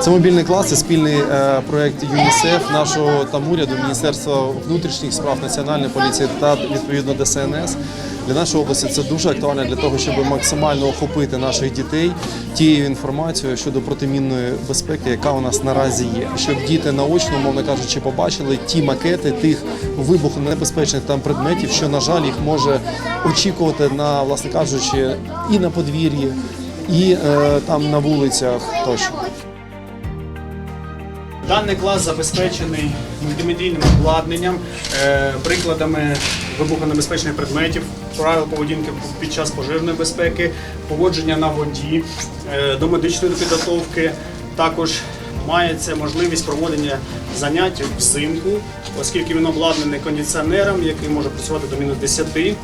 Це мобільний клас, це спільний е, проект ЮНІСЕФ, нашого там уряду, Міністерства внутрішніх справ національної поліції та відповідно ДСНС. Для нашої області це дуже актуально для того, щоб максимально охопити наших дітей тією інформацією щодо протимінної безпеки, яка у нас наразі є, щоб діти наочно, мовно кажучи, побачили ті макети тих вибухонебезпечних там предметів, що на жаль їх може очікувати на, власне кажучи, і на подвір'ї, і е, там на вулицях тощо. Даний клас забезпечений мультимедійним обладнанням, е, прикладами вибухонебезпечних предметів, правил поведінки під час пожежної безпеки, поводження на воді, е, до медичної підготовки. Також мається можливість проведення занять взимку, оскільки він обладнаний кондиціонером, який може працювати до мінус 10.